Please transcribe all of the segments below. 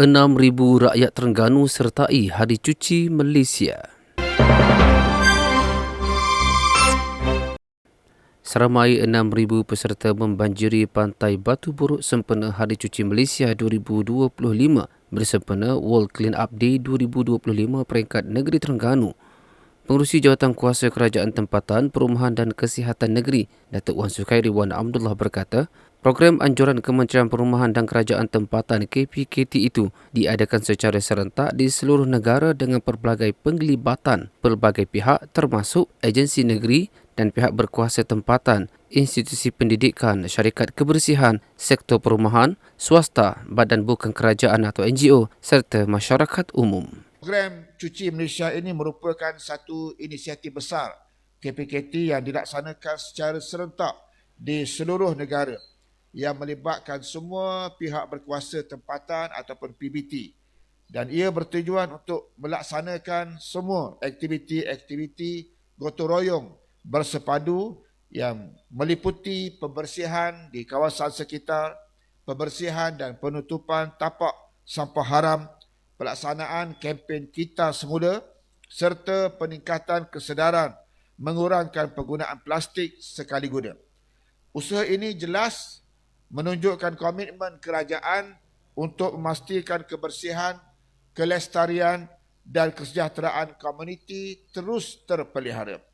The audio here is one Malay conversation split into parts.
6,000 rakyat Terengganu sertai Hari Cuci Malaysia. Seramai 6,000 peserta membanjiri pantai Batu Buruk sempena Hari Cuci Malaysia 2025 bersempena World Clean Up Day 2025 peringkat negeri Terengganu. Pengurusi Jawatan Kuasa Kerajaan Tempatan, Perumahan dan Kesihatan Negeri, Datuk Wan Sukairi Wan Abdullah berkata, program anjuran Kementerian Perumahan dan Kerajaan Tempatan KPKT itu diadakan secara serentak di seluruh negara dengan pelbagai penglibatan pelbagai pihak termasuk agensi negeri dan pihak berkuasa tempatan, institusi pendidikan, syarikat kebersihan, sektor perumahan, swasta, badan bukan kerajaan atau NGO serta masyarakat umum. Program Cuci Malaysia ini merupakan satu inisiatif besar KPKT yang dilaksanakan secara serentak di seluruh negara yang melibatkan semua pihak berkuasa tempatan ataupun PBT dan ia bertujuan untuk melaksanakan semua aktiviti-aktiviti gotong royong bersepadu yang meliputi pembersihan di kawasan sekitar, pembersihan dan penutupan tapak sampah haram pelaksanaan kempen kita semula serta peningkatan kesedaran mengurangkan penggunaan plastik sekali guna. Usaha ini jelas menunjukkan komitmen kerajaan untuk memastikan kebersihan, kelestarian dan kesejahteraan komuniti terus terpelihara.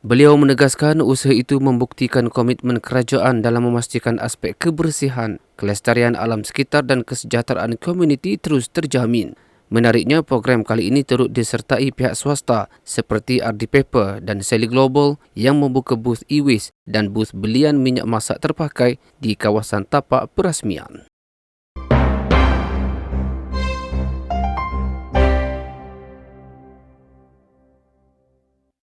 Beliau menegaskan usaha itu membuktikan komitmen kerajaan dalam memastikan aspek kebersihan, kelestarian alam sekitar dan kesejahteraan komuniti terus terjamin. Menariknya, program kali ini turut disertai pihak swasta seperti RD Paper dan Sally Global yang membuka booth e-waste dan booth belian minyak masak terpakai di kawasan tapak perasmian.